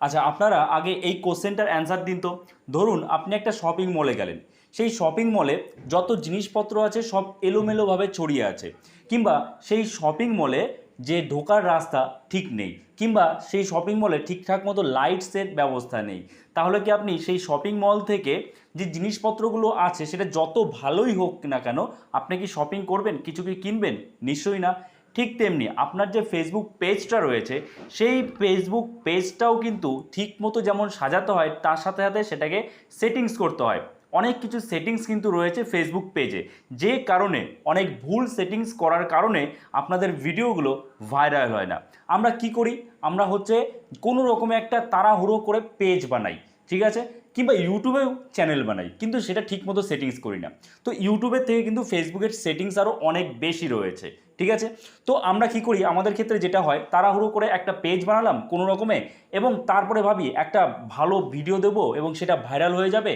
আচ্ছা আপনারা আগে এই কোশ্চেনটার অ্যান্সার দিন তো। ধরুন, আপনি একটা শপিং মলে গেলেন। সেই শপিং মলে যত জিনিসপত্র আছে, সব এলোমেলোভাবে ছড়িয়ে আছে। কিংবা সেই শপিং মলে যে ঢোকার রাস্তা ঠিক নেই। কিংবা সেই শপিং মলে ঠিকঠাক মতো লাইটসের ব্যবস্থা নেই। তাহলে কি আপনি সেই শপিং মল থেকে যে জিনিসপত্রগুলো আছে, সেটা যত ভালোই হোক না কেন, আপনি কি শপিং করবেন? কিছু কি কিনবেন? নিশ্চয়ই না। ঠিক তেমনি আপনার যে ফেসবুক পেজটা রয়েছে, সেই ফেসবুক পেজটাও কিন্তু ঠিক মতো যেমন সাজাতে হয়, তার সাথে সাথে সেটাকে সেটিংস করতে হয়। অনেক কিছু সেটিংস কিন্তু রয়েছে ফেসবুক পেজে যে কারণে অনেক ভুল সেটিংস করার কারণে আপনাদের ভিডিওগুলো ভাইরাল হয় না। আমরা কি করি? আমরা হচ্ছে কোনো রকমে একটা তাড়াহুড়ো করে পেজ বানাই, ঠিক আছে? কিংবা ইউটিউবেও চ্যানেল বানাই, কিন্তু সেটা ঠিকমতো সেটিংস করি না। তো ইউটিউবের থেকে কিন্তু ফেসবুকের সেটিংস আরও অনেক বেশি রয়েছে, ঠিক আছে? তো আমরা কি করি, আমাদের ক্ষেত্রে যেটা হয়, তাড়াহুড়ো করে একটা পেজ বানালাম কোনো রকমে, এবং তারপরে ভাবি একটা ভালো ভিডিও দেব এবং সেটা ভাইরাল হয়ে যাবে,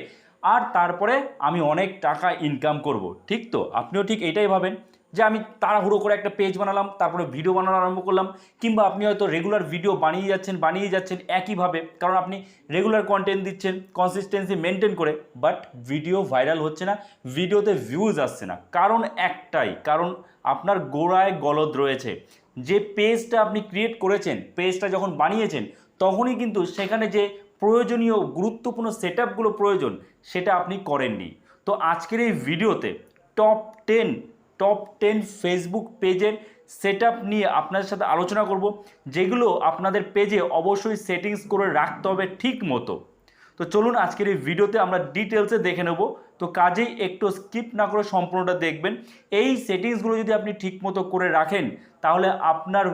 আর তারপরে আমি অনেক টাকা ইনকাম করব, ঠিক তো? আপনিও ঠিক এটাই ভাবেন। যে আমি তাড়াহুড়ো করে একটা পেজ বানালাম, তারপরে ভিডিও বানানো আরম্ভ করলাম, কিংবা আপনি হয়তো রেগুলার ভিডিও বানিয়ে যাচ্ছেন বানিয়ে যাচ্ছেন একইভাবে, কারণ আপনি রেগুলার কন্টেন্ট দিচ্ছেন কনসিস্টেন্সি মেনটেন করে বাট ভিডিও ভাইরাল হচ্ছে না ভিডিওতে ভিউজ আসছে না। কারণ একটাই, কারণ আপনার গোড়ায় গলদ রয়েছে। যে পেজটা আপনি ক্রিয়েট করেছেন পেজটা যখন বানিয়েছেন, তখনই কিন্তু সেখানে যে প্রয়োজনীয়, গুরুত্বপূর্ণ সেট প্রয়োজন, সেটা আপনি করেননি। তো আজকের এই ভিডিওতে top ten top ten Facebook পেজের সেট নিয়ে আপনাদের সাথে আলোচনা করব, যেগুলো আপনাদের পেজে অবশ্যই সেটিংস করে রাখতে হবে ঠিক মতো। তো চলুন আজকের এই ভিডিওতে আমরা ডিটেলসে দেখে নেব। তো কাজেই একটু স্কিপ না করে সম্পূর্ণটা দেখবেন। এই সেটিংসগুলো যদি আপনি ঠিকমতো করে রাখেন, তাহলে আপনার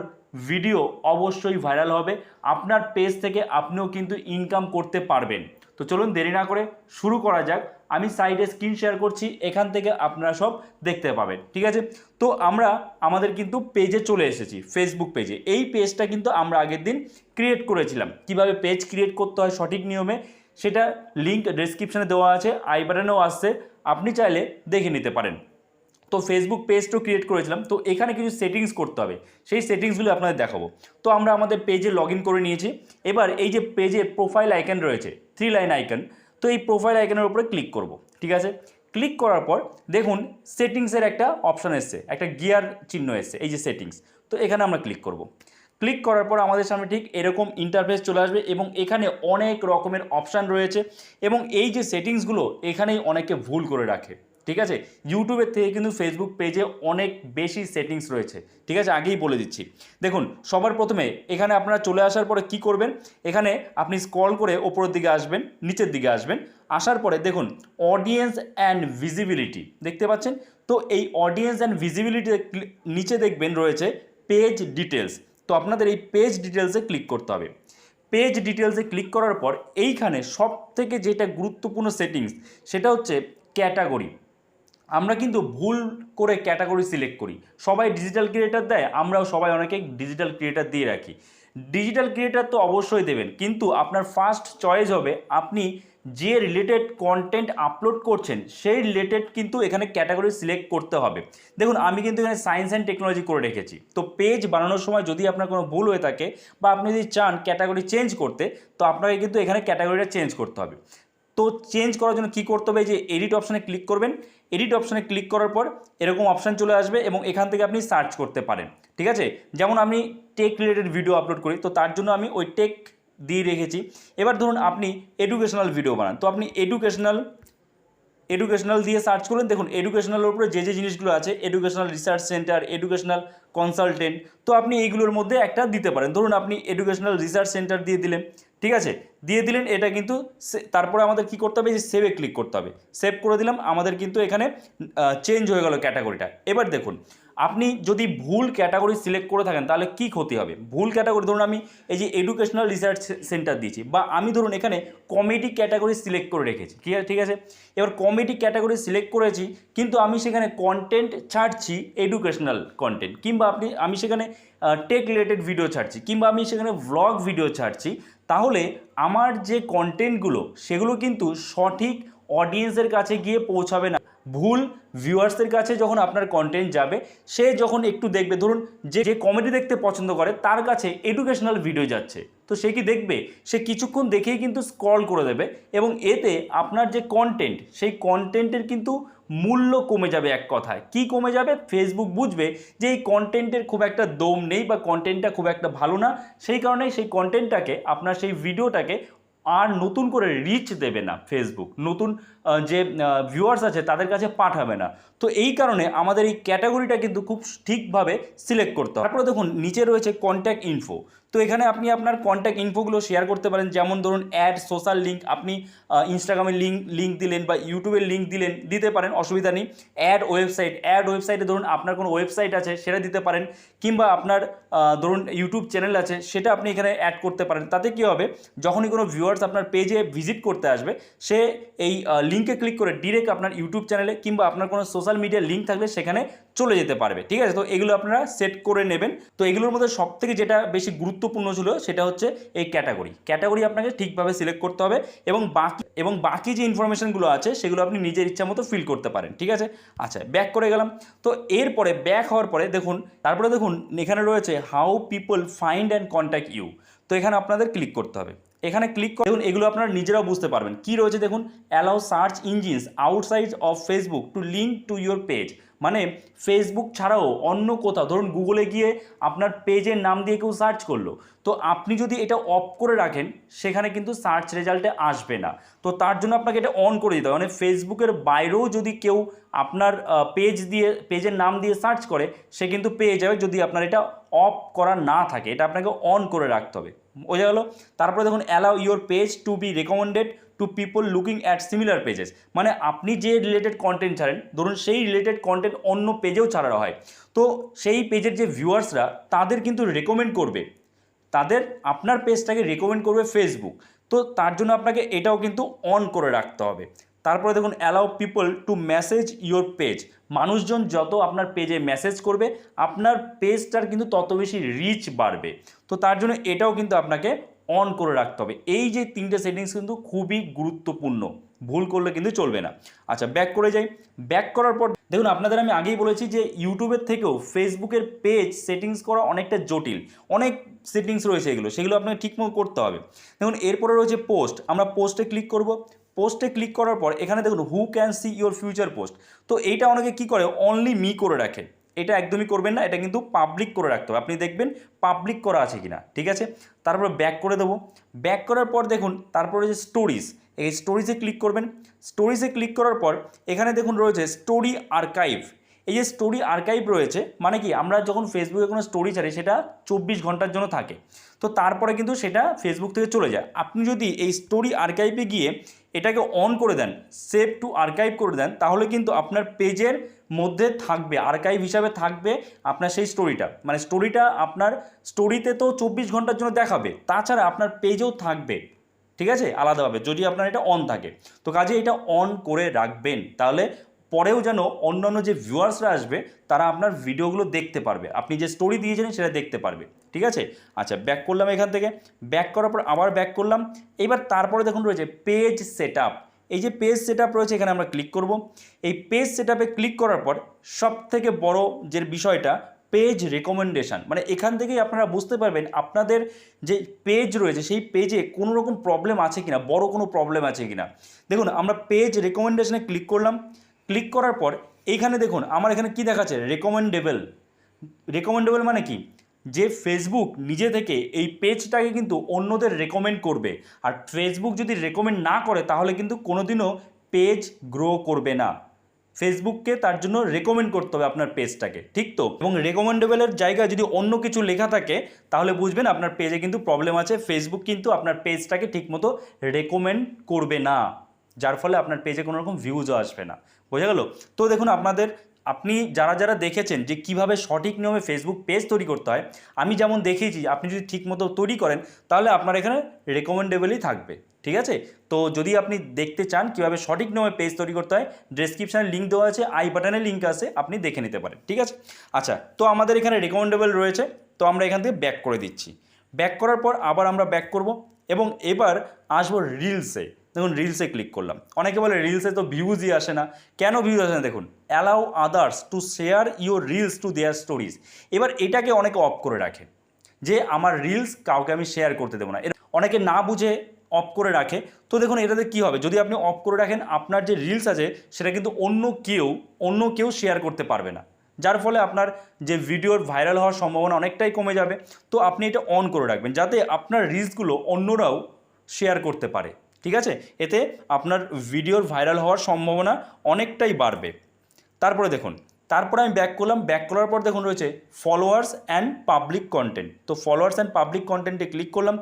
ভিডিও অবশ্যই ভাইরাল হবে। আপনার পেজ থেকে আপনিও কিন্তু ইনকাম করতে পারবেন। তো চলুন দেরি না করে শুরু করা যাক। আমি সাইডে স্ক্রিন শেয়ার করছি, এখান থেকে আপনারা সব দেখতে পাবেন, ঠিক আছে? তো আমরা আমাদের কিন্তু পেজে চলে এসেছি ফেসবুক পেজে। এই পেজটা কিন্তু আমরা আগের দিন ক্রিয়েট করেছিলাম। কীভাবে পেজ ক্রিয়েট করতে হয় সঠিক নিয়মে, সেটা লিঙ্ক ডেসক্রিপশানে দেওয়া আছে আই বাটনেও আসছে। আপনি চাইলে দেখে নিতে পারেন। তো ফেসবুক পেজটাও ক্রিয়েট করেছিলাম, তো এখানে কিছু সেটিংস করতে হবে। সেই সেটিংসগুলো আপনাদের দেখাবো। তো আমরা আমাদের পেজে লগ করে নিয়েছি। এবার এই যে পেজে প্রোফাইল আইকন রয়েছে থ্রি লাইন আইকন তো এই প্রোফাইল আইকনের উপরে ক্লিক করব, ঠিক আছে? ক্লিক করার পর দেখুন সেটিংসের একটা অপশান এসছে, একটা গিয়ার চিহ্ন এসছে, এই যে সেটিংস তো এখানে আমরা ক্লিক করব। ক্লিক করার পর আমাদের সামনে ঠিক এরকম ইন্টারফেস চলে আসবে এবং এখানে অনেক রকমের অপশান রয়েছে এবং এই যে সেটিংসগুলো এখানেই অনেকে ভুল করে রাখে। ঠিক আছে? ইউটিউবের থেকে কিন্তু ফেসবুক পেজে অনেক বেশি সেটিংস রয়েছে। ঠিক আছে? আগেই বলে দিচ্ছি। দেখুন, সবার প্রথমে এখানে আপনারা চলে আসার পরে কি করবেন? এখানে আপনি স্ক্রল করে ওপরের দিকে আসবেন, নিচের দিকে আসবেন। আসার পরে দেখুন অডিয়েন্স অ্যান্ড ভিজিবিলিটি দেখতে পাচ্ছেন? তো এই অডিয়েন্স অ্যান্ড ভিজিবিলিটি নিচে দেখবেন রয়েছে পেজ ডিটেলস তো আপনাদের এই পেজ ডিটেলসে ক্লিক করতে হবে। পেজ ডিটেলসে ক্লিক করার পর এইখানে সব থেকে যেটা গুরুত্বপূর্ণ সেটিংস সেটা হচ্ছে ক্যাটাগরি আমরা কিন্তু ভুল করে ক্যাটাগরি সিলেক্ট করি। সবাই ডিজিটাল ক্রিয়েটার দেয়, আমরাও সবাই অনেকে ডিজিটাল ক্রিয়েটার দিয়ে রাখি। ডিজিটাল ক্রিয়েটার তো অবশ্যই দেবেন, কিন্তু আপনার ফার্স্ট চয়েস হবে আপনি যে রিলেটেড কন্টেন্ট আপলোড করছেন, সেই রিলেটেড কিন্তু এখানে ক্যাটাগরি সিলেক্ট করতে হবে। দেখুন, আমি কিন্তু এখানে সায়েন্স অ্যান্ড টেকনোলজি করে রেখেছি। তো পেজ বানানোর সময় যদি আপনার কোনো ভুল হয়ে থাকে বা আপনি যদি চান ক্যাটাগরি চেঞ্জ করতে, তো আপনাকে কিন্তু এখানে ক্যাটাগরিটা চেঞ্জ করতে হবে। তো চেঞ্জ করার জন্য কি করতে হবে? যে এডিট অপশানে ক্লিক করবেন। এডিট অপশানে ক্লিক করার পর এরকম অপশান চলে আসবে এবং এখান থেকে আপনি সার্চ করতে পারেন। ঠিক আছে? যেমন আমি টেক রিলেটেড ভিডিও আপলোড করি, তো তার জন্য আমি ওই টেক দিয়ে রেখেছি। এবার ধরুন আপনি এডুকেশনাল ভিডিও বানান। তো আপনি এডুকেশনাল এডুকেশনাল দিয়ে সার্চ করুন দেখুন এডুকেশনালের উপরে যে যে জিনিসগুলো আছে educational research center educational consultant তো আপনি এইগুলোর মধ্যে একটা দিতে পারেন। ধরুন আপনি এডুকেশনাল রিসার্চ সেন্টার দিয়ে দিলেন, ঠিক আছে? দিয়ে দিলেন, এটা কিন্তু তারপরে আমাদের কি করতে হবে? যে সেভে ক্লিক করতে হবে। সেভ করে দিলাম, আমাদের কিন্তু এখানে চেঞ্জ হয়ে গেল ক্যাটাগরিটা এবার দেখুন আপনি যদি ভুল ক্যাটাগরি সিলেক্ট করে থাকেন, তাহলে কি ক্ষতি হবে? ভুল ক্যাটাগরি, ধরুন আমি এই যে এডুকেশনাল রিসার্চ সেন্টার দিয়েছি, বা আমি ধরুন এখানে কমেডি ক্যাটাগরি সিলেক্ট করে রেখেছি, ঠিক আছে ঠিক আছে? এবার কমেডি ক্যাটাগরি সিলেক্ট করেছি, কিন্তু আমি সেখানে কন্টেন্ট ছাড়ছি এডুকেশনাল কন্টেন্ট কিংবা আপনি, আমি সেখানে টেক রিলেটেড ভিডিও ছাড়ছি, কিংবা আমি সেখানে ভ্লগ ভিডিও ছাড়ছি, তাহলে আমার যে কন্টেন্টগুলো সেগুলো কিন্তু সঠিক অডিয়েন্সের কাছে গিয়ে পৌঁছাবে না। ভুল ভিউয়ার্সের কাছে যখন আপনার কন্টেন্ট যাবে, সে যখন একটু দেখবে, ধরুন যে যে কমেডি দেখতে পছন্দ করে, তার কাছে এডুকেশনাল ভিডিও যাচ্ছে। তো সে কি দেখবে? সে কিছুক্ষণ দেখেই কিন্তু স্ক্রল করে দেবে এবং এতে আপনার যে কন্টেন্ট সেই কন্টেন্টের কিন্তু মূল্য কমে যাবে এক কথায়। কি কমে যাবে? ফেসবুক বুঝবে যে, এই কন্টেন্টের খুব একটা দম নেই বা কন্টেন্টটা খুব একটা ভালো না। সেই কারণে সেই কন্টেন্টটাকে আপনার সেই ভিডিওটাকে আর নতুন করে রিচ দেবে না ফেসবুক নতুন যে ভিউয়ার্স আছে, তাদের কাছে পাঠাবে না। তো এই কারণে আমাদের এই ক্যাটাগরিটা কিন্তু খুব ঠিকভাবে সিলেক্ট করতে হবে। তারপরে দেখুন, নিচে রয়েছে কন্ট্যাক্ট ইনফো তো এখানে আপনি আপনার কন্ট্যাক্ট ইনফোগুলো শেয়ার করতে পারেন। যেমন ধরুন অ্যাড সোশ্যাল লিঙ্ক আপনি ইনস্টাগ্রামের লিঙ্ক লিঙ্ক দিলেন বা ইউটিউবের লিঙ্ক দিলেন, দিতে পারেন, অসুবিধা নেই। অ্যাড ওয়েবসাইট অ্যাড ওয়েবসাইটে ধরুন, আপনার কোনো ওয়েবসাইট আছে, সেটা দিতে পারেন। কিংবা আপনার ধরুন ইউটিউব চ্যানেল আছে, সেটা আপনি এখানে অ্যাড করতে পারেন। তাতে কী হবে, যখনই কোনো ভিউয়ার্স আপনার পেজে ভিজিট করতে আসবে, সে এই লিঙ্কে ক্লিক করে ডিরেক্ট আপনার ইউটিউব চ্যানেলে কিংবা আপনার কোনো সোশ্যাল মিডিয়ার লিঙ্ক থাকলে সেখানে চলে যেতে পারবে, ঠিক আছে? তো এগুলো আপনারা সেট করে নেবেন। তো এগুলোর মধ্যে সব থেকে যেটা বেশি গুরুত্বপূর্ণ ছিল সেটা হচ্ছে এই ক্যাটাগরি ক্যাটাগরি আপনাকে ঠিকভাবে সিলেক্ট করতে হবে এবং বাকি এবং বাকি যে ইনফরমেশনগুলো আছে সেগুলো আপনি নিজের ইচ্ছা মতো ফিল করতে পারেন, ঠিক আছে? আচ্ছা ব্যাক করে গেলাম। তো এরপরে ব্যাক হওয়ার পরে দেখুন, তারপরে দেখুন, এখানে রয়েছে how people find and contact you তো এখানে আপনাদের ক্লিক করতে হবে। এখানে ক্লিক করে দেখুন, এগুলো আপনারা নিজেরাও বুঝতে পারবেন। কি রয়েছে দেখুন? Allow search engines outside of Facebook to link to your page মানে ফেসবুক ছাড়াও অন্য কোথাও, ধরুন গুগলে গিয়ে আপনার পেজের নাম দিয়ে কেউ সার্চ করল, তো আপনি যদি এটা অফ করে রাখেন, সেখানে কিন্তু সার্চ রেজাল্টে আসবে না। তো তার জন্য আপনাকে এটা অন করে দিতে হবে মানে ফেসবুকের বাইরেও যদি কেউ আপনার পেজ দিয়ে পেজের নাম দিয়ে সার্চ করে, সে কিন্তু পেয়ে যাবে যদি আপনার এটা অফ করা না থাকে। এটা আপনাকে অন করে রাখতে হবে। বোঝা গেল? তারপরে দেখুন allow your page to be recommended to people looking at similar pages মানে আপনি যে রিলেটেড কন্টেন্ট ছাড়েন, ধরুন সেই রিলেটেড কন্টেন্ট অন্য পেজেও ছাড়া হয়। তো সেই পেজের যে ভিউয়ার্সরা তাদের কিন্তু রেকমেন্ড করবে। তাদের আপনার পেজটাকে রেকমেন্ড করবে ফেসবুক তো তার জন্য আপনাকে এটাও কিন্তু অন করে রাখতে হবে। তারপরে দেখুন allow people to message your page মানুষজন যত আপনার পেজে মেসেজ করবে, আপনার পেজটার কিন্তু তত বেশি রিচ বাড়বে। তো তার জন্য এটাও কিন্তু আপনাকে অন করে রাখতে হবে। এই যে তিনটে সেটিংস কিন্তু খুবই গুরুত্বপূর্ণ। ভুল করলে কিন্তু চলবে না। আচ্ছা ব্যাক করে যাই। ব্যাক করার পর দেখুন, আপনাদের আমি আগেই বলেছি যে ইউটিউবের থেকেও ফেসবুকের পেজ সেটিংস করা অনেকটা জটিল। অনেক সেটিংস রয়েছে এগুলো, সেগুলো আপনাকে ঠিকমতো করতে হবে। দেখুন, এরপরে রয়েছে পোস্ট আমরা পোস্টে ক্লিক করব। পোস্টে ক্লিক করার পর এখানে দেখুন who can see your future post তো এইটা অনেকে কি করে? অনলি মি করে রাখে। এটা একদমই করবেন না, এটা কিন্তু পাবলিক করে রাখতে হবে। আপনি দেখবেন পাবলিক করা আছে কিনা, ঠিক আছে? তারপর ব্যাক করে দেবো। ব্যাক করার পর দেখুন, তারপরে যে স্টোরিজ এই স্টোরিজে ক্লিক করবেন। স্টোরিজে ক্লিক করার পর এখানে দেখুন রয়েছে স্টোরি আর্কাইভ এই যে স্টোরি আর্কাইভ রয়েছে মানে কি আমরা যখন ফেসবুকে কোনো স্টোরি ছাড়ি, সেটা চব্বিশ ঘণ্টার জন্য থাকে। তো তারপরে কিন্তু সেটা ফেসবুক থেকে চলে যায়। আপনি যদি এই স্টোরি আর্কাইভে গিয়ে এটাকে অন করে দেন সেভ টু আর্কাইভ করে দেন, তাহলে কিন্তু আপনার পেজের মধ্যে থাকবে আর্কাইভ হিসাবে থাকবে আপনার সেই স্টোরিটা মানে স্টোরিটা আপনার স্টোরিতে তো চব্বিশ ঘণ্টার জন্য দেখাবে, তাছাড়া আপনার পেজেও থাকবে। ঠিক আছে? আলাদাভাবে, যদি আপনার এটা অন থাকে। তো কাজে এটা অন করে রাখবেন। তাহলে পরেও যেন অন্যান্য যে ভিউয়ার্সরা আসবে, তারা আপনার ভিডিওগুলো দেখতে পারবে। আপনি যে স্টোরি দিয়েছিলেন, সেটা দেখতে পারবে। ঠিক আছে? আচ্ছা ব্যাক করলাম এখান থেকে। ব্যাক করার পর আবার ব্যাক করলাম। এবার তারপরে দেখুন রয়েছে পেজ সেট এই যে পেজ সেট রয়েছে, এখানে আমরা ক্লিক করব। এই পেজ সেট ক্লিক করার পর সব থেকে বড় যে বিষয়টা পেজ রেকমেন্ডেশন মানে এখান থেকেই আপনারা বুঝতে পারবেন আপনাদের যে পেজ রয়েছে, সেই পেজে কোনো রকম প্রবলেম আছে কিনা, বড় কোনো প্রবলেম আছে কিনা। দেখুন, আমরা পেজ রেকমেন্ডেশানে ক্লিক করলাম। ক্লিক করার পর এইখানে দেখুন, আমার এখানে কি দেখাচ্ছে? রেকমেন্ডেবল রেকমেন্ডেবল মানে কি? যে ফেসবুক নিজে থেকে এই পেজটাকে কিন্তু অন্যদের রেকমেন্ড করবে। আর ফেসবুক যদি রেকমেন্ড না করে, তাহলে কিন্তু কোনোদিনও পেজ গ্রো করবে না। ফেসবুককে তার জন্য রেকমেন্ড করতে হবে আপনার পেজটাকে ঠিক তো? এবং রেকমেন্ডেবলের জায়গায় যদি অন্য কিছু লেখা থাকে, তাহলে বুঝবেন আপনার পেজে কিন্তু প্রবলেম আছে। ফেসবুক কিন্তু আপনার পেজটাকে ঠিকমতো রেকমেন্ড করবে না। যার ফলে আপনার পেজে কোনো রকম ভিউজও আসবে না। বোঝা গেল? তো দেখুন, আপনাদের, আপনি যারা যারা দেখেছেন যে কীভাবে সঠিক নিয়মে ফেসবুক পেজ তৈরি করতে হয়, আমি যেমন দেখিয়েছি, আপনি যদি ঠিকমতো তৈরি করেন, তাহলে আপনার এখানে রেকমেন্ডেবলই থাকবে। ঠিক আছে? তো যদি আপনি দেখতে চান কীভাবে সঠিক নিয়মে পেজ তৈরি করতে হয় ডেসক্রিপশানে লিঙ্ক দেওয়া আছে আই বাটনে লিঙ্ক আছে, আপনি দেখে নিতে পারেন। ঠিক আছে? আচ্ছা তো আমাদের এখানে রেকমেন্ডেবল রয়েছে, তো আমরা এখান থেকে ব্যাক করে দিচ্ছি। ব্যাক করার পর আবার আমরা ব্যাক করব এবং এবার আসব রিলসে দেখুন রিলসে ক্লিক করলাম। অনেকে বলে রিলসে তো ভিউজই আসে না। কেন ভিউজ আসে না? দেখুন allow others to share your reels to their stories এবার এটাকে অনেকে অফ করে রাখে, যে আমার রিলস কাউকে আমি শেয়ার করতে দেবো না। অনেকে না বুঝে অফ করে রাখে। তো দেখুন, এটাতে কী হবে? যদি আপনি অফ করে রাখেন, আপনার যে রিলস আছে, সেটা কিন্তু অন্য কেউ অন্য কেউ শেয়ার করতে পারবে না। যার ফলে আপনার যে ভিডিওর ভাইরাল হওয়ার সম্ভাবনা অনেকটাই কমে যাবে। তো আপনি এটা অন করে রাখবেন, যাতে আপনার রিলসগুলো অন্যরাও শেয়ার করতে পারে। ঠিক আছে? এতে আপনার ভিডিওর ভাইরাল হওয়ার সম্ভাবনা অনেকটাই বাড়বে। তারপরে দেখুন, তারপরে আমি ব্যাক করলাম। ব্যাক করার পর দেখুন রয়েছে ফলোয়ার্স অ্যান্ড পাবলিক কন্টেন্ট তো ফলোয়ার্স অ্যান্ড পাবলিক কন্টেন্টে ক্লিক করলাম।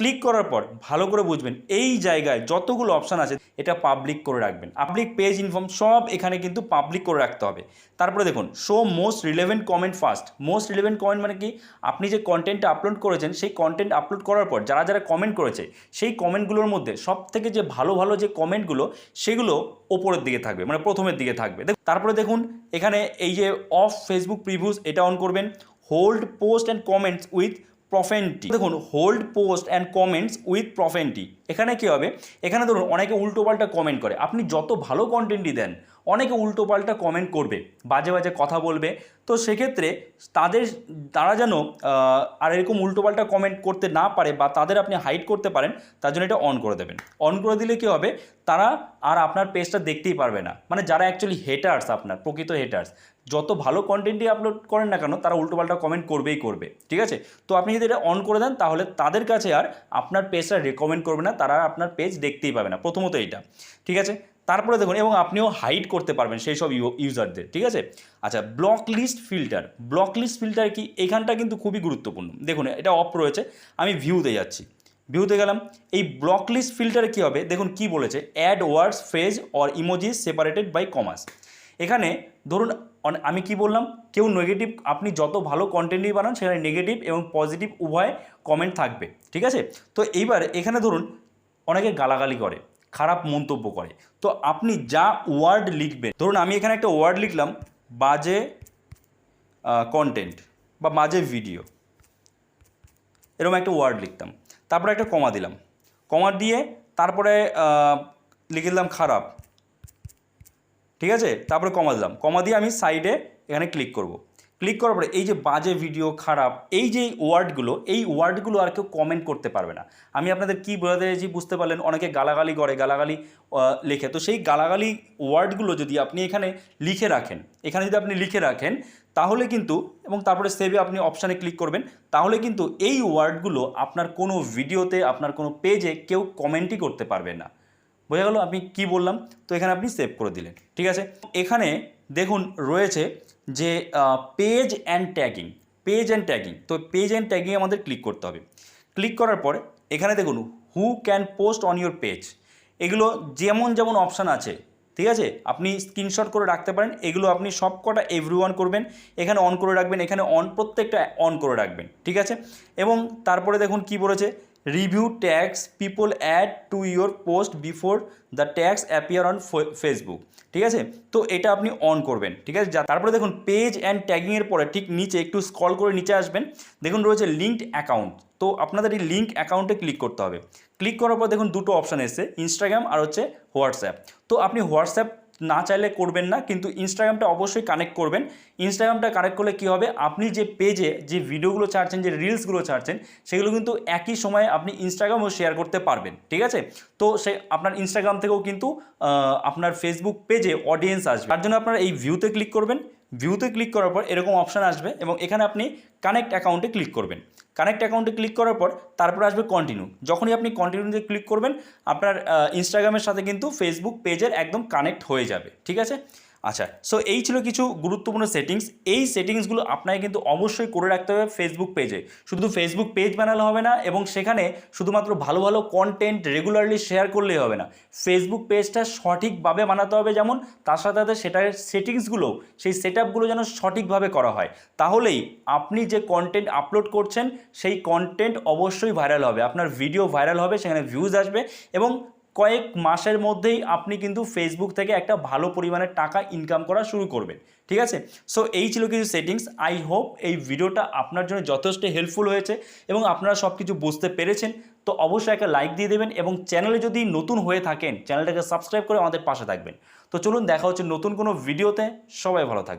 ক্লিক করার পর ভালো করে বুঝবেন এই জায়গায় যতগুলো অপশান আছে, এটা পাবলিক করে রাখবেন। পাবলিক পেজ ইনফর্ম সব এখানে কিন্তু পাবলিক করে রাখতে হবে। তারপরে দেখুন show most relevant comment first most relevant comment মানে কি? আপনি যে কন্টেন্টটা আপলোড করেছেন, সেই কন্টেন্ট আপলোড করার পর যারা যারা কমেন্ট করেছে, সেই কমেন্টগুলোর মধ্যে সব থেকে যে ভালো ভালো যে কমেন্টগুলো সেগুলো ওপরের দিকে থাকবে মানে প্রথমের দিকে থাকবে। তারপরে দেখুন, এখানে এই যে অফ ফেসবুক প্রিভিউস এটা অন করবেন। Hold post and comments with profanity. দেখুন hold post and comments with profanity এখানে কি হবে? এখানে ধরুন, অনেকে উল্টোপাল্টা কমেন্ট করে। আপনি যত ভালো কন্টেন্টই দেন, অনেকে উল্টোপাল্টা কমেন্ট করবে, বাজে বাজে কথা বলবে। তো সেক্ষেত্রে তাদের, তারা যেন আর এরকম উল্টোপাল্টা কমেন্ট করতে না পারে বা তাদের আপনি হাইড করতে পারেন, তার জন্য এটা অন করে দেবেন। অন করে দিলে কি হবে? তারা আর আপনার পেজটা দেখতেই পারবে না। মানে যারা অ্যাকচুয়ালি হেটার্স আপনার, প্রকৃত হেটার্স যত ভালো কন্টেন্টই আপলোড করেন না কেন, তারা উল্টোপাল্টা কমেন্ট করবেই করবে, ঠিক আছে? তো আপনি যদি এটা অন করে দেন, তাহলে তাদের কাছে আর আপনার পেজটা রেকমেন্ড করবে না, তারা আপনার পেজ দেখতেই পাবে না, প্রথমত এইটা, ঠিক আছে? তারপরে দেখুন, এবং আপনিও হাইড করতে পারবেন সেই সব ইউজারদের ঠিক আছে? আচ্ছা block list filter block list filter কি? এখানটা কিন্তু খুবই গুরুত্বপূর্ণ। দেখুন, এটা অফ রয়েছে, আমি ভিউতে যাচ্ছি। ভিউতে গেলাম, এই ব্লক লিস্ট ফিল্টারে কী হবে? দেখুন, কি বলেছে? Add words phrase or emojis separated by commas এখানে, ধরুন আমি কি বললাম? কেউ নেগেটিভ আপনি যত ভালো কন্টেন্টই বানান সেখানে নেগেটিভ এবং পজিটিভ উভয় কমেন্ট থাকবে, ঠিক আছে? তো এইবার এখানে ধরুন, অনেকে গালাগালি করে, খারাপ মন্তব্য করে। তো আপনি যা ওয়ার্ড লিখবেন, ধরুন আমি এখানে একটা ওয়ার্ড লিখলাম, বাজে কন্টেন্ট বা বাজে ভিডিও এরকম একটা ওয়ার্ড লিখতাম। তারপরে একটা কমা দিলাম। কমা দিয়ে তারপরে লিখে দিলাম খারাপ। ঠিক আছে? তারপরে কমা দিলাম। কমা দিয়ে আমি সাইডে এখানে ক্লিক করব। ক্লিক করার পরে এই যে বাজে ভিডিও খারাপ, এই যে ওয়ার্ডগুলো এই ওয়ার্ডগুলো আর কেউ কমেন্ট করতে পারবে না। আমি আপনাদের কি বোঝাতে চাইছি বুঝতে পারলেন? অনেকে গালাগালি করে, গালাগালি লেখে। তো সেই গালাগালি ওয়ার্ডগুলো যদি আপনি এখানে লিখে রাখেন, এখানে যদি আপনি লিখে রাখেন, তাহলে কিন্তু, এবং তারপরে সেভে আপনি অপশানে ক্লিক করবেন, তাহলে কিন্তু এই ওয়ার্ডগুলো আপনার কোনো ভিডিওতে আপনার কোনো পেজে কেউ কমেন্টই করতে পারবে না। বোঝা গেল আমি কি বললাম? তো এখানে আপনি সেভ করে দিলেন, ঠিক আছে? এখানে দেখুন রয়েছে যে page and tagging page and tagging তো পেজ অ্যান্ড ট্যাগিং আমাদের ক্লিক করতে হবে। ক্লিক করার পরে এখানে দেখুন who can post on your page এগুলো যেমন যেমন অপশান আছে, ঠিক আছে? আপনি স্ক্রিনশট করে রাখতে পারেন, এগুলো আপনি সব কটা এভরি করবেন, এখানে অন করে রাখবেন, এখানে অন প্রত্যেকটা অন করে রাখবেন, ঠিক আছে? এবং তারপরে দেখুন কি বলেছে review tags people add to your post before the tags appear on Facebook ঠিক আছে? তো এটা আপনি অন করবেন, ঠিক আছে? তারপরে দেখুন পেজ অ্যান্ড ট্যাগিংয়ের পরে ঠিক নিচে একটু স্ক্রল করে নিচে আসবেন। দেখুন, রয়েছে লিঙ্কড অ্যাকাউন্ট তো আপনাদের এই লিঙ্ক অ্যাকাউন্টে ক্লিক করতে হবে। ক্লিক করার পর দেখুন, দুটো অপশান এসছে ইনস্টাগ্রাম আর হচ্ছে হোয়াটসঅ্যাপ তো আপনি হোয়াটসঅ্যাপ না চাইলে করবেন না, কিন্তু ইনস্টাগ্রামটা অবশ্যই কানেক্ট করবেন। ইনস্টাগ্রামটা কানেক্ট করলে কী হবে? আপনি যে পেজে যে ভিডিওগুলো ছাড়ছেন, যে রিলসগুলো ছাড়ছেন, সেগুলো কিন্তু একই সময়ে আপনি ইনস্টাগ্রামও শেয়ার করতে পারবেন, ঠিক আছে? তো সে আপনার ইনস্টাগ্রাম থেকেও কিন্তু আপনার ফেসবুক পেজে অডিয়েন্স আসবে। তার জন্য আপনারা এই ভিউতে ক্লিক করবেন। ভিউতে ক্লিক করার পর এরকম অপশান আসবে এবং এখানে আপনি কানেক্ট অ্যাকাউন্টে ক্লিক করবেন। কানেক্ট অ্যাকাউন্টে ক্লিক করার পর তারপর আসবে কন্টিনিউ যখনই আপনি কন্টিনিউতে ক্লিক করবেন, আপনার ইনস্টাগ্রামের সাথে কিন্তু ফেসবুক পেজের একদম কানেক্ট হয়ে যাবে। ঠিক আছে? আচ্ছা সো এই ছিল কিছু গুরুত্বপূর্ণ সেটিংস এই সেটিংসগুলো আপনাকে কিন্তু অবশ্যই করে রাখতে হবে ফেসবুক পেজে শুধু ফেসবুক পেজ বানালে হবে না এবং সেখানে শুধুমাত্র ভালো ভালো কন্টেন্ট রেগুলারলি শেয়ার করলেই হবে না। ফেসবুক পেজটা সঠিকভাবে বানাতে হবে যেমন, তার সাথে সাথে সেটার সেটিংসগুলো সেই সেট যেন সঠিকভাবে করা হয়। তাহলেই আপনি যে কন্টেন্ট আপলোড করছেন, সেই কন্টেন্ট অবশ্যই ভাইরাল হবে। আপনার ভিডিও ভাইরাল হবে, সেখানে ভিউজ আসবে এবং কয়েক মাসের মধ্যেই আপনি কিন্তু ফেসবুক থেকে একটা ভালো পরিমাণের টাকা ইনকাম করা শুরু করবেন, ঠিক আছে? সো এই ছিল কিছু সেটিংস আই হোপ এই ভিডিওটা আপনার জন্য যথেষ্ট হেল্পফুল হয়েছে এবং আপনারা সব কিছু বুঝতে পেরেছেন। তো অবশ্যই একটা লাইক দিয়ে দেবেন এবং চ্যানেলে যদি নতুন হয়ে থাকেন চ্যানেলটাকে সাবস্ক্রাইব করে আমাদের পাশে থাকবেন। তো চলুন, দেখা হচ্ছে নতুন কোনো ভিডিওতে সবাই ভালো থাকবেন।